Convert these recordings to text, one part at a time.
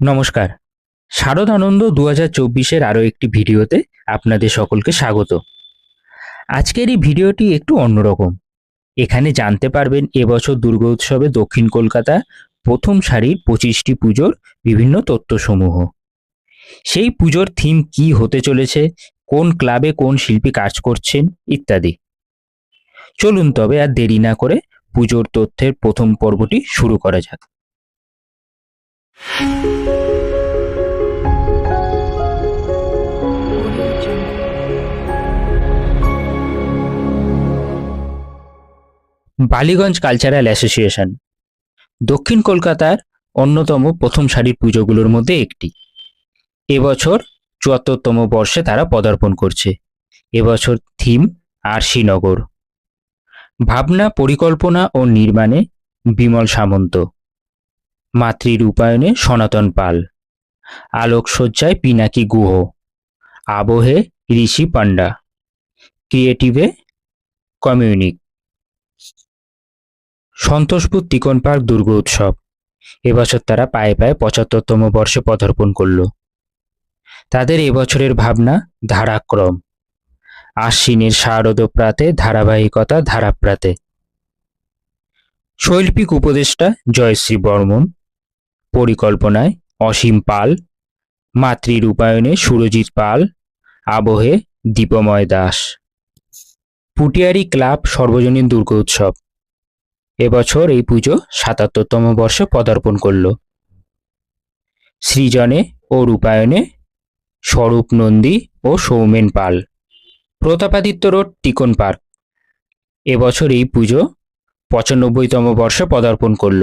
নমস্কার। শারদ আনন্দ দু হাজার চব্বিশের আরও একটি ভিডিওতে আপনাদের সকলকে স্বাগত। আজকের এই ভিডিওটি একটু অন্যরকম। এখানে জানতে পারবেন এবছর দুর্গোৎসবে দক্ষিণ কলকাতা প্রথম সারির পঁচিশটি পুজোর বিভিন্ন তথ্যসমূহ। সেই পুজোর থিম কি হতে চলেছে, কোন ক্লাবে কোন শিল্পী কাজ করছেন, ইত্যাদি। চলুন তবে আর দেরি না করে পুজোর তথ্যের প্রথম পর্বটি শুরু করা যাক। বালিগঞ্জ কালচারাল অ্যাসোসিয়েশন দক্ষিণ কলকাতার অন্যতম প্রথম সারির পুজোগুলোর মধ্যে একটি। এবছর চুয়াত্তরতম বর্ষে তারা পদার্পণ করছে। এবছর থিম আরশিনগর। ভাবনা, পরিকল্পনা ও নির্মাণে বিমল সামন্ত। মাতৃ রূপায়ণে সনাতন পাল। আলোকসজ্জায় পিনাকি গুহ। আবহে ঋষি পান্ডা ক্রিয়েটিভে কমিউনিক। সন্তোষপুর তিকন পার্ক দুর্গ উৎসব। এবছর তারা পায়ে পায়ে পঁচাত্তরতম বর্ষে পদার্পণ করল। তাদের এবছরের ভাবনা ধারাক্রম। আশ্বিনের শারদপ্রাতে, ধারাবাহিকতা ধারাপ্রাতে। শৈল্পিক উপদেষ্টা জয়শ্রী বর্মন পরিকল্পনায় অসীম পাল, মাতৃ রূপায়ণে সুরজিৎ পাল, আবহে দীপময় দাস। পুটিয়ারি ক্লাব সর্বজনীন দুর্গ উৎসব। এবছর এই পুজো সাতাত্তরতম বর্ষে পদার্পণ করল। সৃজনে ও রূপায়ণে স্বরূপ নন্দী ও সৌমেন পাল। Pratapaditya road, Trikon park. এবছর এই পুজো পঁচানব্বইতম বর্ষে পদার্পণ করল।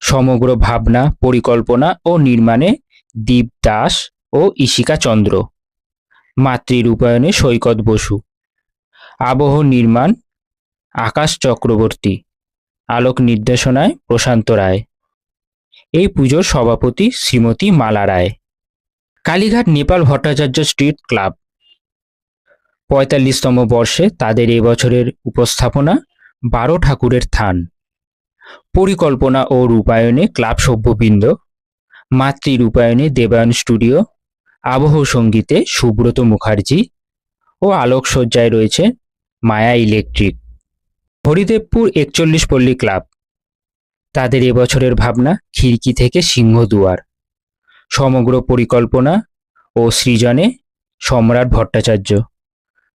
সমগ্র ভাবনা, পরিকল্পনা ও নির্মাণে দীপ দাস ও ইশিকা চন্দ্র। মাতৃ রূপায়ণে সৈকত বসু। আবহ নির্মাণ, আকাশ চক্রবর্তী। আলোক নির্দেশনায় প্রশান্ত রায়। এই পুজোর সভাপতি শ্রীমতী মালা রায়। Kalighat Nepal Bhattacharya street club. পঁয়তাল্লিশতম বর্ষে তাদের এবছরের উপস্থাপনা বারো ঠাকুরের থান। পরিকল্পনা ও রূপায়ণে ক্লাব সভ্যবৃন্দ, মাতৃ রূপায়ণে দেবায়ন স্টুডিও, আবহ সঙ্গীতে সুব্রত মুখার্জি ও আলোকসজ্জায় রয়েছে মায়া ইলেকট্রিক। হরিদেবপুর একচল্লিশ পল্লী ক্লাব। তাদের এবছরের ভাবনা খিড়কি থেকে সিংহদুয়ার সমগ্র পরিকল্পনা ও সৃজনে সম্রাট ভট্টাচার্য।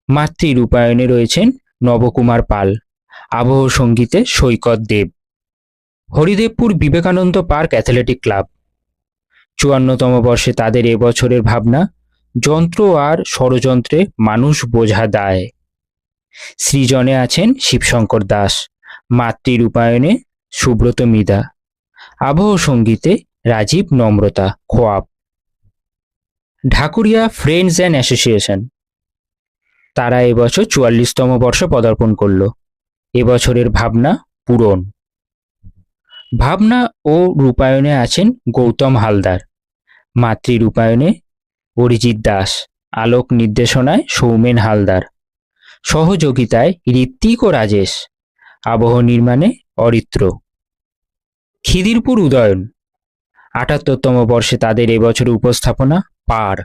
মাতৃ রূপায়ণে রয়েছেন নবকুমার পাল, আবহ সঙ্গীতে Saikat Dev. Haridevpur Vivekananda park athletic club. চুয়ান্নতম বর্ষে তাদের এবছরের ভাবনা, যন্ত্র আর ষড়যন্ত্রে মানুষ বোঝা দায়। সৃজনে আছেন শিবশঙ্কর দাস, মাতৃ রূপায়ণে সুব্রত মিদা, আবহ সঙ্গীতে Rajib Namrata, Khwab. Dhakuria friends and association. তারা এবছর চুয়াল্লিশতম বর্ষ পদার্পণ করল। এবছরের ভাবনা পূরণ। ভাবনা ও রূপায়ণে আছেন গৌতম হালদার। মাতৃ রূপায়ণে অরিজিৎ দাস। আলোক নির্দেশনায় সৌমেন হালদার। সহযোগিতায় ঋত্বিক ও রাজেশ। আবহ নির্মাণে অরিত্র। খিদিরপুর উদয়ন। আটাত্তরতম বর্ষে তাদের এবছর উপস্থাপনা পার।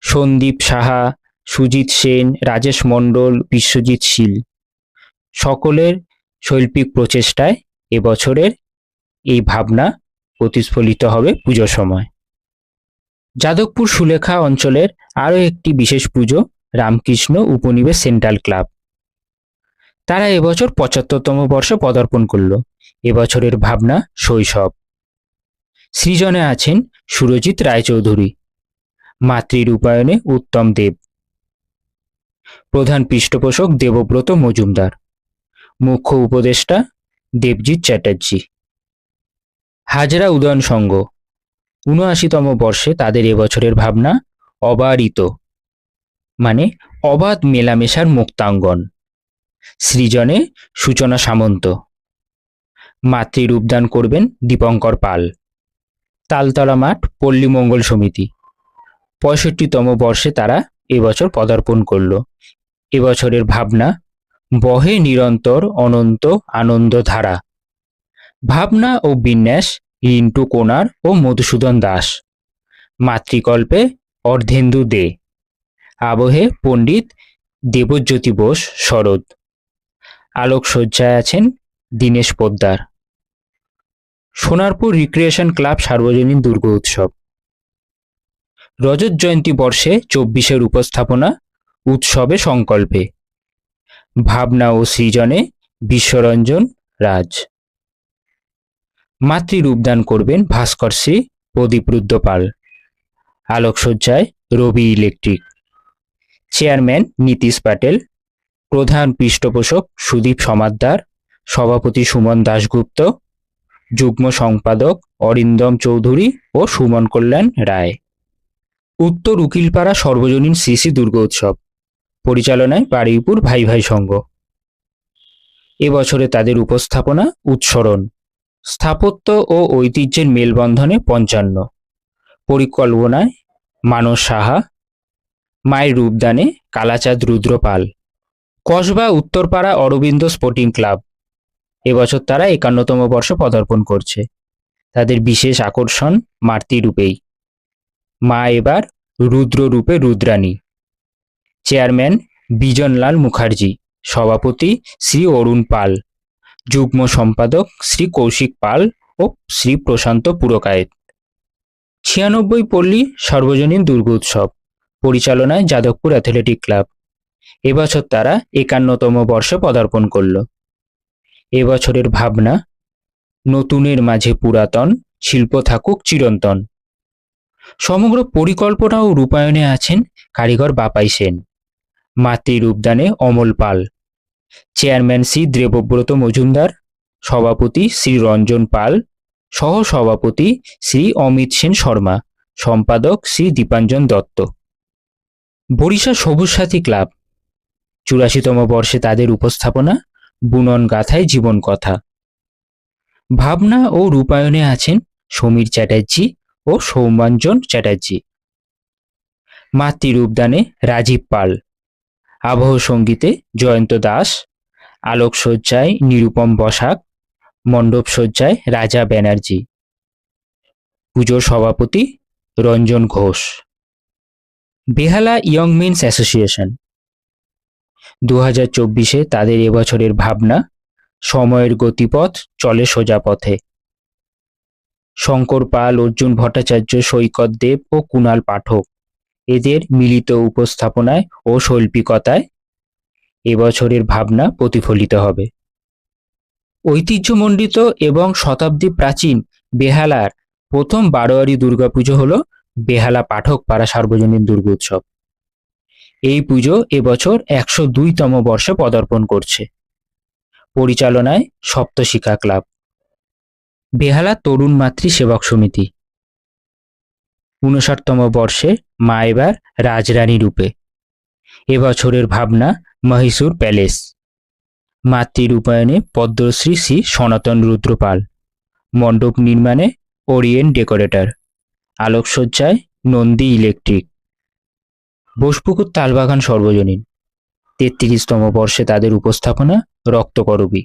সন্দীপ সাহা, সুজিত সেন, রাজেশ মণ্ডল, বিশ্বজিৎ শীল। সকলের শৈল্পিক প্রচেষ্টায় এবছরের এই ভাবনা প্রতিস্ফলিত হবে পুজোর সময়। যাদবপুর সুলেখা অঞ্চলের আরও একটি বিশেষ পুজো রামকৃষ্ণ উপনিবেশ সেন্ট্রাল ক্লাব। তারা এবছর পঁচাত্তরতম বর্ষে পদার্পণ করল। এবছরের ভাবনা শৈশব। সৃজনে আছেন সুরজিৎ রায়চৌধুরী। মাতৃ রূপায়ণে উত্তম দেব। প্রধান পৃষ্ঠপোষক দেবব্রত মজুমদার। মুখ্য উপদেষ্টা দেবজিৎ চ্যাটার্জি। হাজরা উদয়ন সংঘ উনআশিতম বর্ষে তাদের এবছরের ভাবনা অবারিত মানে অবাধ মেলামেশার মুক্তাঙ্গন। সৃজনে সূচনা সামন্ত। মাতৃ রূপদান করবেন দীপঙ্কর পাল। তালতলা মাঠ, পল্লী মঙ্গল সমিতি। পঁয়ষট্টিতম বর্ষে তারা এবছর পদার্পণ করল। এবছরের ভাবনা বহে নিরন্তর অনন্ত আনন্দ ধারা ভাবনা ও বিন্যাস রিন্টু কোনার ও মধুসূদন দাস। মাতৃকল্পে অর্ধেন্দু দে। আবহে পণ্ডিত দেবজ্যোতি বোস শরৎ। আলোকসজ্জায় আছেন দীনেশ পোদ্দার। সোনারপুর রিক্রিয়েশন ক্লাব সার্বজনীন দুর্গ উৎসব। রজত জয়ন্তী বর্ষে চব্বিশের উপস্থাপনা, উৎসবে সংকল্পে। ভাবনা ও সৃজনে বিশ্বরঞ্জন রাজ। মাতৃরূপদান করবেন ভাস্কর শ্রী প্রদীপ রুদ্র পাল। আলোকসজ্জায় রবি ইলেকট্রিক। চেয়ারম্যান নীতিশ প্যাটেল। প্রধান পৃষ্ঠপোষক সুদীপ সমাদ্দার। সভাপতি সুমন দাশগুপ্ত। যুগ্ম সম্পাদক অরিন্দম চৌধুরী ও সুমন কল্যাণ রায়। উত্তর উকিলপাড়া সর্বজনীন সিসি দুর্গোৎসব। পরিচালনায় বারুইপুর ভাই ভাই সংঘ। এবছরে তাদের উপস্থাপনা, উৎসরণ, স্থাপত্য ও ঐতিহ্যের মেলবন্ধনে পঞ্চান্ন। পরিকল্পনায় মানস সাহা, মায়ের রূপদানে কালাচাঁদ রুদ্রপাল, কসবা উত্তরপাড়া অরবিন্দ স্পোর্টিং ক্লাব। এবছর তারা একান্নতম বর্ষ পদার্পণ করছে। তাদের বিশেষ আকর্ষণ মাতৃ রূপেই মা এবার রুদ্র রূপে রুদ্রাণী। চেয়ারম্যান বিজনলাল মুখার্জি, সভাপতি শ্রী অরুণ পাল, যুগ্ম সম্পাদক শ্রী কৌশিক পাল ও শ্রী প্রশান্ত পুরকায়েত। ছিয়ানব্বই পল্লী সর্বজনীন দুর্গোৎসব পরিচালনায় যাদবপুর অ্যাথলেটিক ক্লাব। এবছর তারা একান্নতম বর্ষে পদার্পণ করল। এবছরের ভাবনা, নতুনের মাঝে পুরাতন, শিল্প থাকুক চিরন্তন। সমগ্র পরিকল্পনা ও রূপায়ণে আছেন কারিগর বাপাই সেন। মাতৃ রূপদানে অমল পাল। চেয়ারম্যান শ্রী দেবব্রত মজুমদার, সভাপতি শ্রী রঞ্জন পাল সহ সভাপতি শ্রী অমিত সেন শর্মা, সম্পাদক শ্রী দীপাঞ্জন দত্ত। বরিশা সবুজ সাথী ক্লাব। চুরাশিতম বর্ষে তাদের উপস্থাপনা, বুনন গাথায় জীবন কথা। ভাবনা ও রূপায়ণে আছেন সমীর চ্যাটার্জি ও সৌমাঞ্জন চ্যাটার্জি। মাতৃ রূপদানে রাজীব পাল। আবহ সঙ্গীতে জয়ন্ত দাস আলোকসজ্জায় নিরুপম বসাক, মণ্ডপ সজ্জায় রাজা ব্যানার্জি। পুজোর সভাপতি Ranjan Ghosh. Behala young men's association. দু হাজার চব্বিশে তাদের এবছরের ভাবনা, সময়ের গতিপথ চলে সোজা পথে। শঙ্কর পাল, অর্জুন ভট্টাচার্য, সৈকত দেব ও কুণাল পাঠক। এদের মিলিত উপস্থাপনায় ও শৈল্পিকতায় এবছরের ভাবনা প্রতিফলিত হবে। ঐতিহ্যমণ্ডিত এবং শতাব্দী প্রাচীন বেহালার প্রথম বারোয়ারি দুর্গাপুজো হল বেহালা পাঠক পাড়া সার্বজনীন দুর্গোৎসব। এই পুজো এবছর একশো দুইতম বর্ষে পদার্পণ করছে। পরিচালনায় সপ্তশিখা ক্লাব। বেহালা তরুণ মাতৃ সেবক সমিতি। উনষাটতম বর্ষে মা এবার রাজরানী রূপে। এবছরের ভাবনা মহীশূর প্যালেস। মাতৃরূপায়ণে পদ্মশ্রী শ্রী সনাতন রুদ্রপাল। মণ্ডপ নির্মাণে ওরিয়েন্ট ডেকোরেটর। আলোকসজ্জায় নন্দী ইলেকট্রিক। বোসপুকুর তালবাগান সর্বজনীন। তেত্রিশতম বর্ষে তাদের উপস্থাপনা রক্তকরবী।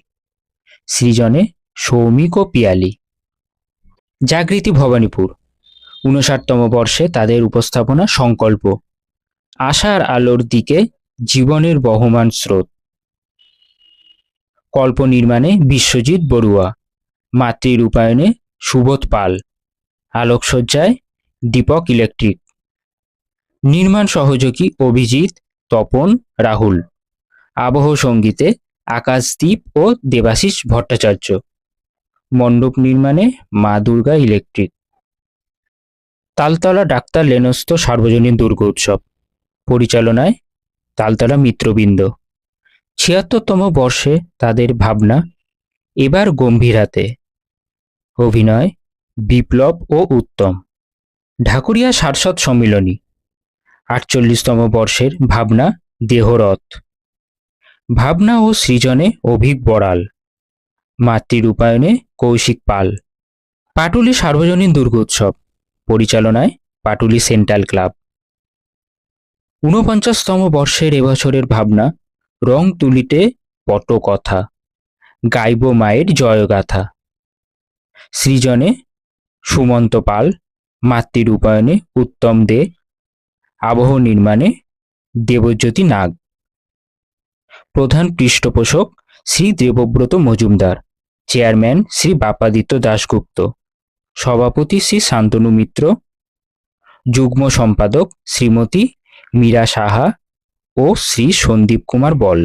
সৃজনে সৌমিক ও পিয়ালি। জাগৃতি ভবানীপুর। উনষাটতম বর্ষে তাদের উপস্থাপনা সংকল্প। আশার আলোর দিকে জীবনের বহমান স্রোত। কল্প নির্মাণে বিশ্বজিৎ বড়ুয়া। মাতৃ রূপায়ণে সুবোধ পাল। আলোকসজ্জায় দীপক ইলেকট্রিক। নির্মাণ সহযোগী অভিজিৎ, তপন, রাহুল। আবহ সঙ্গীতে আকাশদীপ ও দেবাশিস ভট্টাচার্য। মণ্ডপ নির্মাণে মা দুর্গা ইলেকট্রিক। তালতলা ডাক্তার লেনস্থ সার্বজনীন দুর্গোৎসব পরিচালনায় তালতলা মিত্রবৃন্দ। ছিয়াত্তরতম বর্ষে তাদের ভাবনা, এবার গম্ভীরাতে অভিনয়, বিপ্লব ও উত্তম। ঢাকুরিয়া সারস্বত সম্মিলনী। আটচল্লিশতম বর্ষের ভাবনা, দেহরথ। ভাবনা ও সৃজনে অভিক বড়াল। মাতৃ রূপায়ণে কৌশিক পাল। পাটুলি সার্বজনীন দুর্গোৎসব পরিচালনায় পাটুলি সেন্ট্রাল ক্লাব। ঊনপঞ্চাশতম বর্ষের এবছরের ভাবনা, রং তুলিতে পটকথা, গাইব মায়ের জয়গাথা। সৃজনে সুমন্ত পাল মাতৃ রূপায়ণে উত্তম দে, আবহ নির্মাণে দেবজ্যোতি নাগ। প্রধান পৃষ্ঠপোষক শ্রী দেবব্রত মজুমদার, চেয়ারম্যান শ্রী বাপাদিত্য দাশগুপ্ত। সভাপতি শ্রী শান্তনু মিত্র যুগ্ম সম্পাদক শ্রীমতী মীরা সাহা ও শ্রী সন্দীপ কুমার বল।